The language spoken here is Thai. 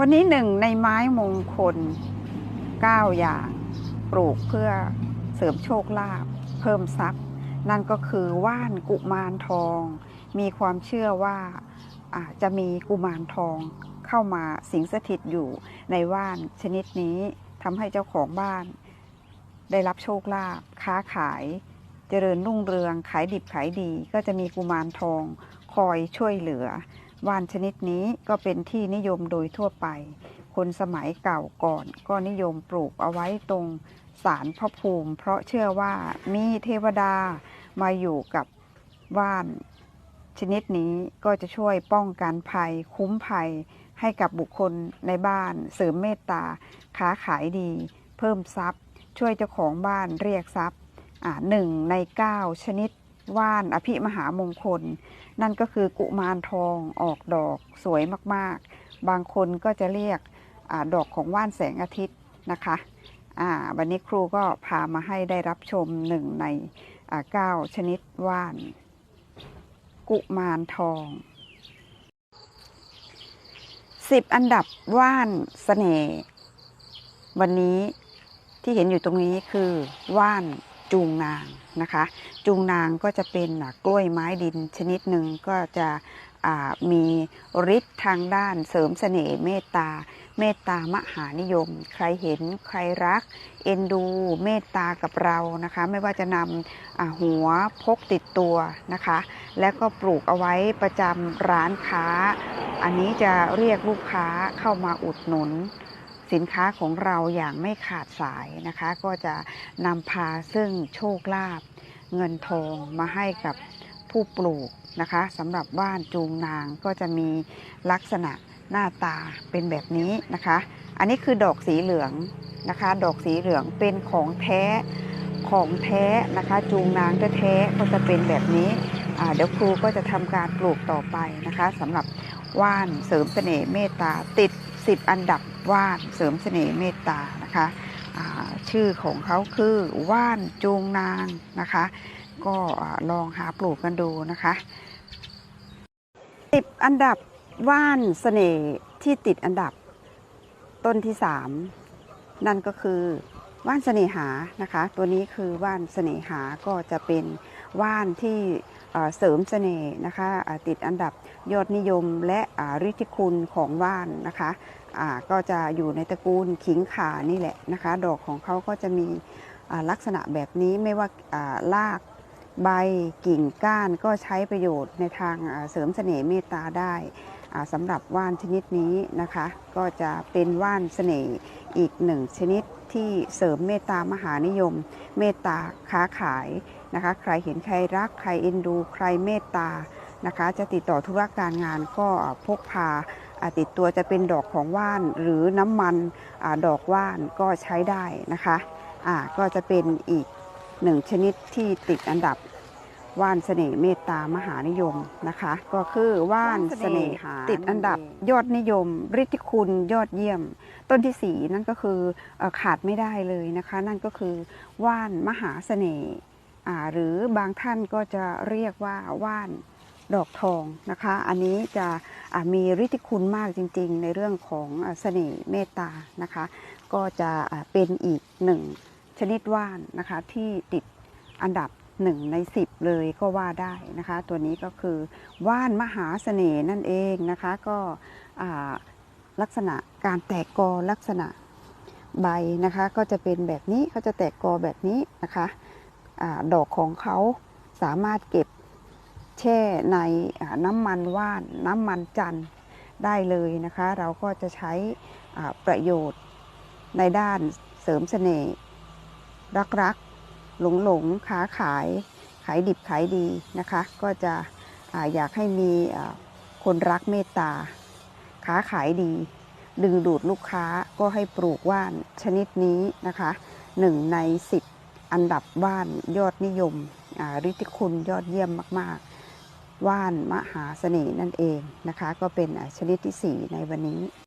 วันนี้หนึ่งในไม้มงคล 9 อย่างปลูกเพื่อเสริมโชคลาภเพิ่มทรัพย์ นั่นก็คือว่านกุมารทอง มีความเชื่อว่าอาจะมีกุมารทองเข้ามาสิงสถิตอยู่ในว่านชนิดนี้ทำให้เจ้าของบ้าน ได้รับโชคลาภค้าขาย เจริญรุ่งเรืองขายดิบขายดี ก็จะมีกุมารทองคอยช่วยเหลือ ว่านชนิดนี้ก็เป็นที่นิยมโดยทั่วไป คนสมัยเก่าก่อนก็นิยมปลูกเอาไว้ตรงศาลพระภูมิ เพราะเชื่อว่ามีเทวดามาอยู่กับว่านชนิดนี้ก็จะช่วยป้องกันภัย คุ้มภัย ให้กับบุคคลในบ้าน เสริมเมตตาค้าขายดี เพิ่มทรัพย์ ช่วยเจ้าของบ้านเรียกทรัพย์หนึ่งในเก้าชนิด ว่านอภิมหามงคล นั่นก็คือกุมารทองออกดอกสวยมากๆ บางคนก็จะเรียกอดอกของว่านแสงอาทิตย์นะคะวันนี้ครูก็พามาให้ได้รับชมหนึ่งในเก้าชนิดว่าน กุมารทองสิบอันดับว่านเสน่ห์วันนี้ที่เห็นอยู่ตรงนี้คือว่าน จูงนางนะคะ จูงนางก็จะเป็นกล้วยไม้ดินชนิดหนึ่งก็จะมีฤทธิ์ทางด้านเสริมเสน่ห์เมตตา เมตตามหานิยม ใครเห็นใครรัก เอ็นดูเมตตากับเรานะคะ ไม่ว่าจะนำหัวพกติดตัวนะคะ และก็ปลูกเอาไว้ประจำร้านค้า อันนี้จะเรียกลูกค้าเข้ามาอุดหนุน สินค้าของเราอย่างไม่ขาดสายนะคะ ก็จะนำพาซึ่งโชคลาภเงินทองมาให้กับผู้ปลูกนะคะสำหรับบ้านจูงนางก็จะมีลักษณะหน้าตาเป็นแบบนี้นะคะ อันนี้คือดอกสีเหลืองนะคะ ดอกสีเหลืองเป็นของแท้ของแท้นะคะ จูงนางแท้ก็จะเป็นแบบนี้เดี๋ยวครูก็จะทำการปลูกต่อไปนะคะสำหรับว่านเสริมเสน่ห์เมตตาติด 10 อันดับว่านเสริมเสน่ห์เมตตานะคะชื่อของเขาคือว่านจูงนางนะคะ ก็ลองหาปลูกกันดูนะคะ 10 อันดับว่านเสน่ห์ที่ติดอันดับต้นที่ 3 นั่นก็คือว่านเสน่หานะคะ ตัวนี้คือว่านเสน่หาก็จะเป็น ว่านที่เสริมเสน่ห์นะคะติดอันดับยอดนิยมและอ่าฤทธิคุณของว่านนะคะก็จะอยู่ในตระกูลขิงขานี่แหละนะคะ ดอกของเขาก็จะมีลักษณะแบบนี้ไม่ว่าอ่ารากใบกิ่งก้านก็ใช้ประโยชน์ในทางเสริมเสน่ห์เมตตาได้สำหรับว่านชนิดนี้นะคะ ก็จะเป็นว่านเสน่ห์อีกหนึ่งชนิด ที่เสริมเมตตามหานิยม เมตตาค้าขายนะคะ ใครเห็นใครรักใครเอ็นดู ใครเมตตานะคะ จะติดต่อธุรการงานก็พกพาติดตัวจะเป็นดอกของว่านหรือน้ำมันอดอกว่านก็ใช้ได้นะคะะก็จะเป็นอีกหนึ่งชนิดที่ติดอันดับ ว่านเสน่ห์เมตตามหานิยมนะคะ ก็คือว่านเสน่หาติดอันดับยอดนิยมฤทธิคุณยอดเยี่ยม ต้นที่สีนั่นก็คือเอ่อขาดไม่ได้เลยนะคะ นั่นก็คือว่านมหาเสน่ห์อ่าหรือบางท่านก็จะเรียกว่าว่านดอกทองนะคะ อันนี้จะอ่ามีฤทธิคุณมากจริง ๆ ในเรื่องของอ่าเสน่ห์เมตตานะคะ ก็จะอ่าเป็นอีกหนึ่งชนิดว่านนะคะที่ติดอันดับ หนึ่งในสิบเลยก็ว่าได้นะคะ ตัวนี้ก็คือว่านมหาเสน่ห์นั่นเองนะคะ ก็ลักษณะการแตกกอลักษณะใบนะคะ ก็จะเป็นแบบนี้เขาจะแตกกอแบบนี้นะคะอดอกของเขาสามารถเก็บแช่ในน้ำมันว่านน้ำมันจันได้เลยนะคะ เราก็จะใช้ประโยชน์ในด้านเสริมเสน่ห์รักรัก หลงหลงค้าขายขายดิบขายดีนะคะ ก็จะออยากให้มีคนรักเมตตาค้าขายดี ดึงดูดลูกค้าก็ให้ปลูกว่านชนิดนี้นะคะหนึ่งในสิบอันดับว่านยอดนิยมอ่าฤทธิคุณยอดเยี่ยมมาก ๆ ว่านมหาเสน่ห์นั่นเองนะคะ ก็เป็นชนิดที่สี่ในวันนี้